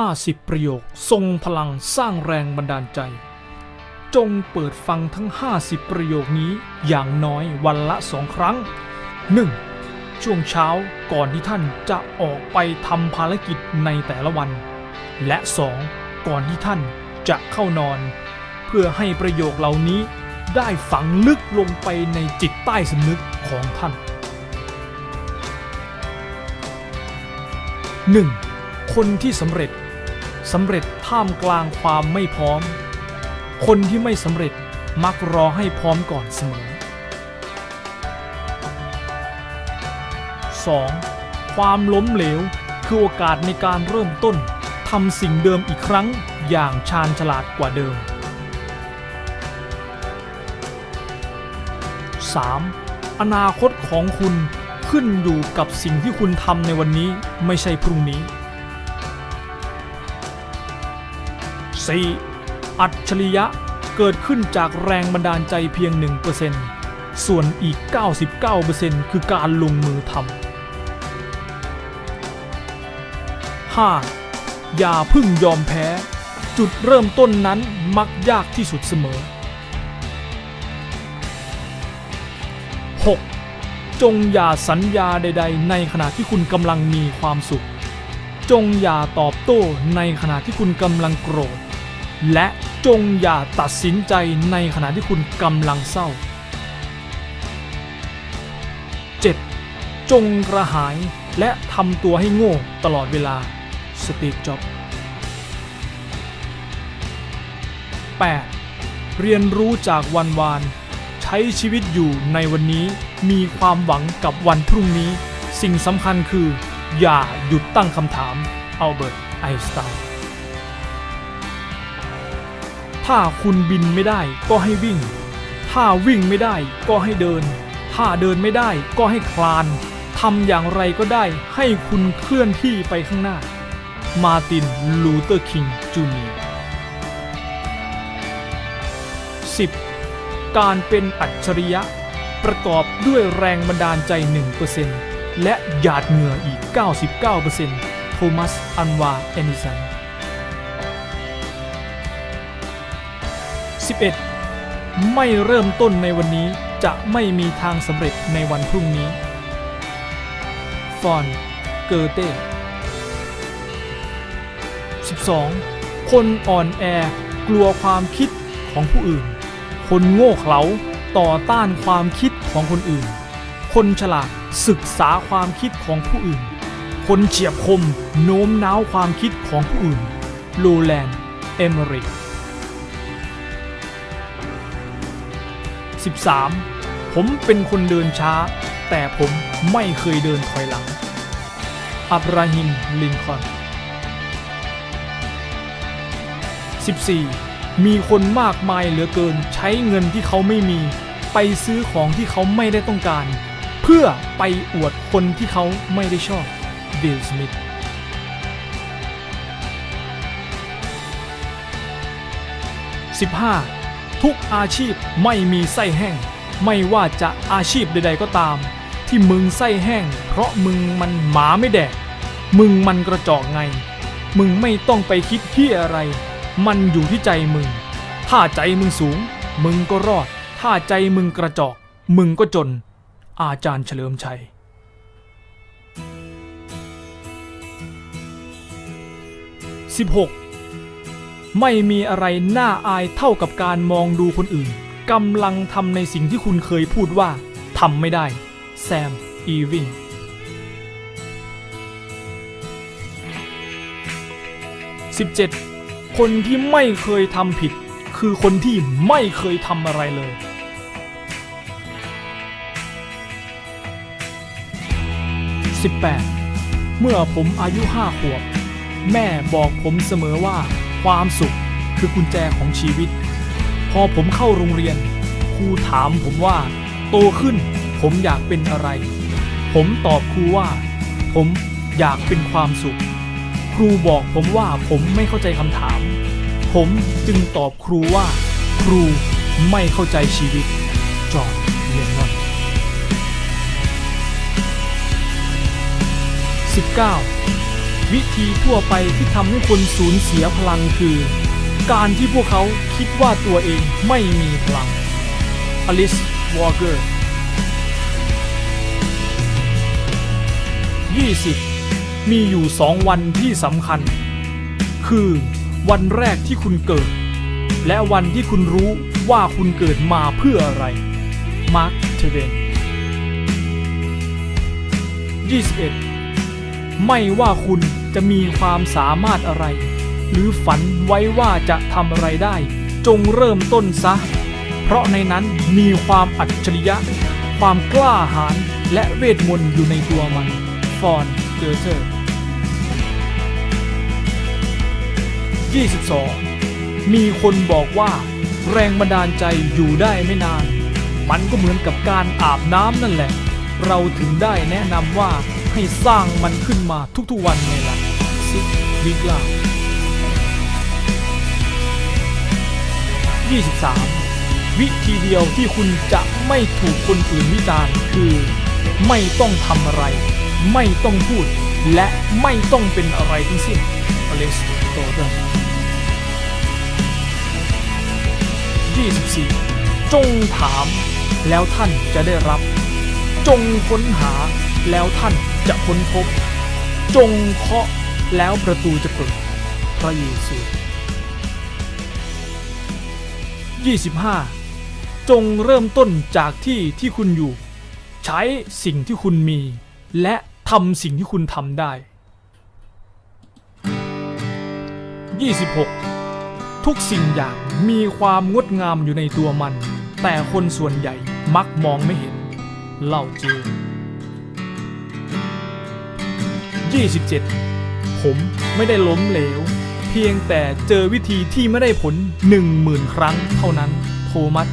50 ประโยคทรงพลังสร้างแรงบันดาลใจ จงเปิดฟังทั้ง 50 ประโยคนี้อย่างน้อยวันละสองครั้ง 1. ช่วงเช้าก่อนที่ท่านจะออกไปทำภารกิจในแต่ละวัน และ 2. ก่อนที่ท่านจะเข้านอน เพื่อให้ประโยคเหล่านี้ได้ฝังลึกลงไปในจิตใต้สำนึกของท่าน 1. คนที่สำเร็จ สำเร็จท่ามกลางความไม่พร้อม คนที่ไม่สำเร็จมักรอให้พร้อมก่อนเสมอ 2. ความล้มเหลวคือโอกาสในการเริ่มต้นทำสิ่งเดิมอีกครั้งอย่างชาญฉลาดกว่าเดิม 3. อนาคตของคุณขึ้นอยู่กับสิ่งที่คุณทำในวันนี้ไม่ใช่พรุ่งนี้ 4. อัจฉริยะเกิดขึ้นจากแรงบันดาลใจเพียง 1%ส่วนอีก 99%คือการลงมือทำ 5. อย่าพึ่งยอมแพ้ จุดเริ่มต้นนั้นมักยากที่สุดเสมอ 6. จงอย่าสัญญาใด ๆ ในขณะที่คุณกำลังมีความสุข จงอย่าตอบโต้ในขณะที่คุณกำลังโกรธ และจงอย่าตัดสินใจในขณะที่คุณกำลังเศร้า 7. จงกระหายและทำตัวให้โง่ตลอดเวลา สตีฟ จ็อบ 8. เรียนรู้จากวันวาน ใช้ชีวิตอยู่ในวันนี้มีความหวังกับวันพรุ่งนี้ สิ่งสำคัญคือ อย่าหยุดตั้งคำถามอัลเบิร์ต ไอน์สไตน์ ถ้าคุณบินไม่ได้ก็ให้วิ่ง ถ้าวิ่งไม่ได้ก็ให้เดิน ถ้าเดินไม่ได้ก็ให้คลานทำอย่างไรก็ได้ให้คุณเคลื่อนที่ไปข้างหน้า มาติน ลูเทอร์คิง จูเนียร์ 10. การเป็นอัจฉริยะ ประกอบด้วยแรงบันดาลใจ 1%และหยาดเหงื่ออีก 99%โทมัส อันวา เอนิสัน 11. ไม่เริ่มต้นในวันนี้จะไม่มีทางสำเร็จในวันพรุ่งนี้ ฟอน เกอเต้ 12. คนอ่อนแอกลัวความคิดของผู้อื่น คนโง่เขลาต่อต้านความคิดของคนอื่น คนฉลาดศึกษาความคิดของผู้อื่น คนเฉียบคมโน้มน้าวความคิดของผู้อื่น โลแลนด์ เอเมริก 13. ผมเป็นคนเดินช้า แต่ผมไม่เคยเดินถอยหลัง อับราฮิม ลินคอน 14. มีคนมากมายเหลือเกินใช้เงินที่เขาไม่มี ไปซื้อของที่เขาไม่ได้ต้องการ เพื่อไปอวดคนที่เขาไม่ได้ชอบบิลสมิธ 15. ทุกอาชีพไม่มีไส้แห้ง ไม่ว่าจะอาชีพใดๆก็ตาม ที่มึงไส้แห้ง เพราะมึงมันหมาไม่แดก มึงมันกระจอกไง มึงไม่ต้องไปคิดที่อะไร มันอยู่ที่ใจมึง ถ้าใจมึงสูง มึงก็รอด ถ้าใจมึงกระจอก มึงก็จน อาจารย์เฉลิมชัย 16. ไม่มีอะไรน่าอายเท่ากับการมองดูคนอื่นกำลังทำในสิ่งที่คุณเคยพูดว่าทำไม่ได้ แซม อีวิง 17. คนที่ไม่เคยทำผิด คือคนที่ไม่เคยทำอะไรเลย 18. เมื่อผมอายุห้าขวบ แม่บอกผมเสมอว่า ความสุขคือกุญแจของชีวิต พอผมเข้าโรงเรียน ครูถามผมว่า โตขึ้นผมอยากเป็นอะไร ผมตอบครูว่า ผมอยากเป็นความสุข ครูบอกผมว่าผมไม่เข้าใจคำถาม ผมจึงตอบครูว่า ครูไม่เข้าใจชีวิต จอห์นเลนนอน19 วิธีทั่วไปที่ทำให้คนสูญเสียพลังคือ การที่พวกเขาคิดว่าตัวเองไม่มีพลังอลิสวอร์เกอร์20 มีอยู่สองวันที่สำคัญ คือวันแรกที่คุณเกิด และวันที่คุณรู้ว่าคุณเกิดมาเพื่ออะไร มาร์คเทเวน21 ไม่ว่าคุณจะมีความสามารถอะไร หรือฝันไว้ว่าจะทำอะไรได้ จงเริ่มต้นซะ เพราะในนั้นมีความอัจฉริยะ ความกล้าหาญและเวทมนต์อยู่ในตัวมัน ฟอนเกอร์เทอร์22 มีคนบอกว่า แรงบันดาลใจอยู่ได้ไม่นาน มันก็เหมือนกับการอาบน้ำนั่นแหละ เราถึงได้แนะนำว่า ให้สร้างมันขึ้นมาทุกๆวันไงล่ะซิกวิกลา23 วิธีเดียวที่คุณจะไม่ถูกคนอื่นวิจารณ์คือ ไม่ต้องทำอะไร ไม่ต้องพูด และไม่ต้องเป็นอะไรทั้งสิ้นอเล็กซ์โตเตอร์24 จงถามแล้วท่านจะได้รับ จงค้นหาแล้วท่าน จะค้นพบ จงเคาะแล้วประตูจะเปิด พระเยซู 25 จงเริ่มต้นจากที่ที่คุณอยู่ ใช้สิ่งที่คุณมี และทำสิ่งที่คุณทำได้ 26 ทุกสิ่งอย่างมีความงดงามอยู่ในตัวมัน แต่คนส่วนใหญ่มักมองไม่เห็น เล่าเจอ 27 ผมไม่ได้ล้มเหลว เพียงแต่เจอวิธีที่ไม่ได้ผล 10,000 ครั้งเท่านั้น โทมัส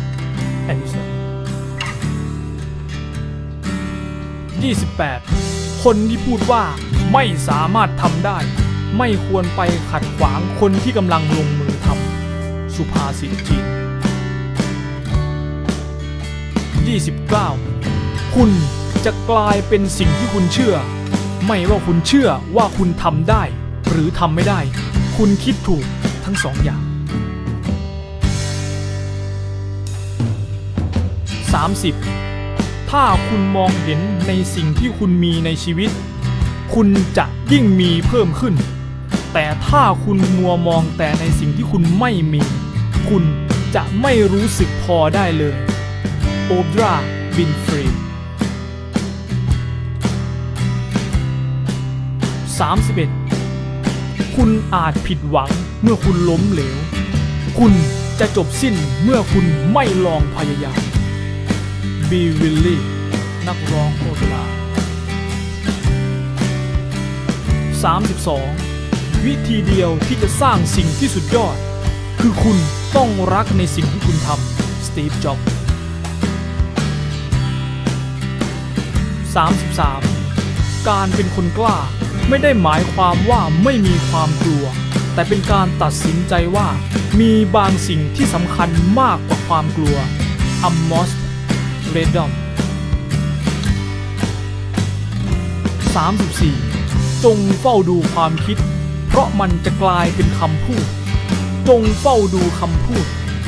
แอนดิสัน28 คนที่พูดว่าไม่สามารถทำได้ ไม่ควรไปขัดขวางคนที่กำลังลงมือทำสุภาษิตจีน29 คุณจะกลายเป็นสิ่งที่คุณเชื่อ ไม่ว่าคุณเชื่อว่าคุณทำได้ หรือทำไม่ได้ คุณคิดถูกทั้งสองอย่าง 30 ถ้าคุณมองเห็นในสิ่งที่คุณมีในชีวิต คุณจะยิ่งมีเพิ่มขึ้น แต่ถ้าคุณมัวมองแต่ในสิ่งที่คุณไม่มี คุณจะไม่รู้สึกพอได้เลย โอบราบินฟรี 31 คุณอาจผิดหวังเมื่อคุณล้มเหลว คุณจะจบสิ้นเมื่อคุณไม่ลองพยายามบีวิลลี่นักร้องโอเปร่า32 วิธีเดียวที่จะสร้างสิ่งที่สุดยอด คือคุณต้องรักในสิ่งที่คุณทำสตีฟ จ็อบส์33 การเป็นคนกล้า ไม่ได้หมายความว่าไม่มีความกลัว แต่เป็นการตัดสินใจว่า มีบางสิ่งที่สำคัญมากกว่าความกลัวอัมมอสเรดดอม34 จงเฝ้าดูความคิด เพราะมันจะกลายเป็นคำพูด จงเฝ้าดูคำพูด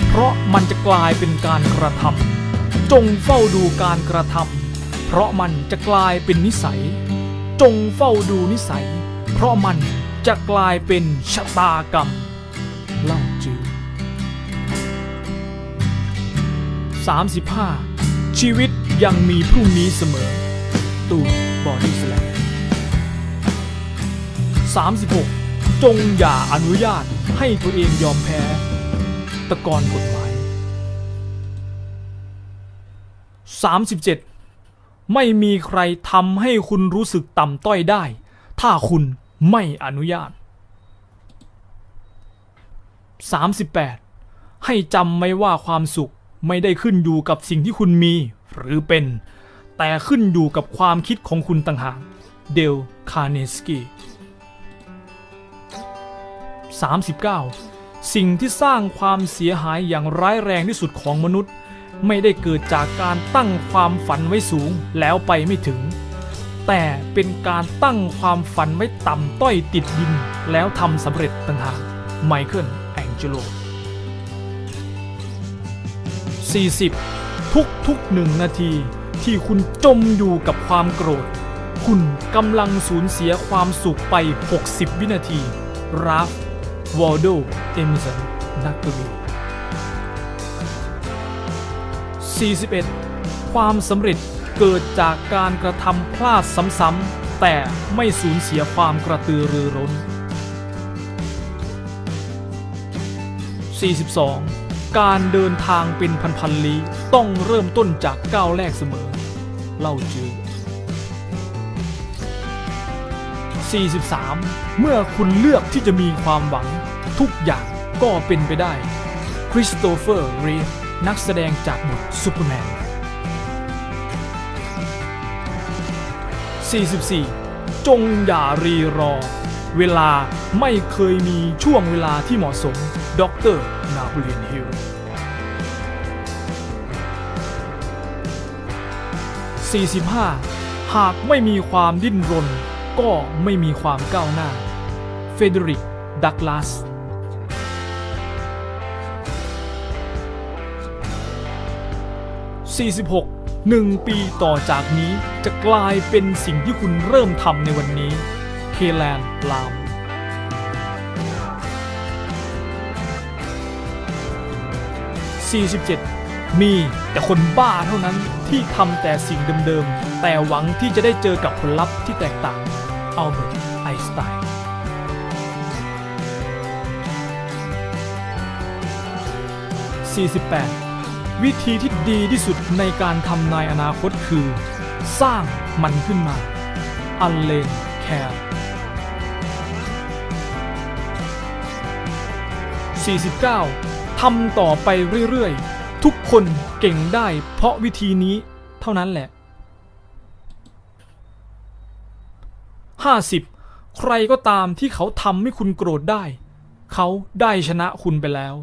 เพราะมันจะกลายเป็นการกระทำจงเฝ้าดูการกระทำเพราะมันจะกลายเป็นนิสัย จงเฝ้าดูนิสัย เพราะมันจะกลายเป็นชะตากรรมเล่าจือ35 ชีวิตยังมีพรุ่งนี้เสมอ ตูนบอดี้สแลม36 จงอย่าอนุญาตให้ตัวเองยอมแพ้ ตะกอนกฎหมาย 37 ไม่มีใครทำให้คุณรู้สึกต่ำต้อยได้ ถ้าคุณไม่อนุญาต 38 ให้จำไว้ว่าความสุขไม่ได้ขึ้นอยู่กับสิ่งที่คุณมีหรือเป็น แต่ขึ้นอยู่กับความคิดของคุณต่างหาก เดล คาร์เนสกี39 สิ่งที่สร้างความเสียหายอย่างร้ายแรงที่สุดของมนุษย์ ไม่ได้เกิดจากการตั้งความฝันไว้สูงแล้วไปไม่ถึง แต่เป็นการตั้งความฝันไว้ต่ำต้อยติดดิน แล้วทำสำเร็จต่างหากไมเคิลแองเจโล 40 ทุกทุกหนึ่งนาทีที่คุณจมอยู่กับความโกรธ คุณกำลังสูญเสียความสุขไป 60 วินาที ราฟ วอลโด เอมิสัน นักกวี 41 ความสำเร็จเกิดจากการกระทำพลาดซ้ำๆแต่ไม่สูญเสียความกระตือรือร้น 42 การเดินทางเป็นพันๆลี้ต้องเริ่มต้นจากก้าวแรกเสมอ เล่าจือ43 เมื่อคุณเลือกที่จะมีความหวัง ทุกอย่างก็เป็นไปได้ คริสโตเฟอร์ รีฟ นักแสดงจากบทซูเปอร์แมน 44 จงอย่ารีรอ เวลาไม่เคยมีช่วงเวลาที่เหมาะสมด็อกเตอร์นาบเลียนฮิล45 หากไม่มีความดิ้นรน ก็ไม่มีความก้าวหน้า เฟเดริก ดักลาส 46หนึ่งปีต่อจากนี้จะกลายเป็นสิ่งที่คุณเริ่มทำในวันนี้เคแลนลาม47 มีแต่คนบ้าเท่านั้นที่ทำแต่สิ่งเดิมๆ แต่หวังที่จะได้เจอกับผลลัพธ์ที่แตกต่างอัลเบิร์ตไอน์สไตน์48 วิธีที่ดีที่สุดในการทำนายอนาคตคือ สร้างมันขึ้นมา อันเลนแคร์49ทำต่อไปเรื่อยๆ ทุกคนเก่งได้เพราะวิธีนี้เท่านั้นแหละ 50 ใครก็ตามที่เขาทำให้คุณโกรธได้ เขาได้ชนะคุณไปแล้ว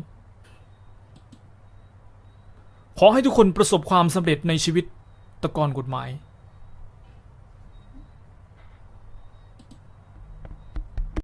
ขอให้ทุกคนประสบความสำเร็จในชีวิตตะกอนกฎหมาย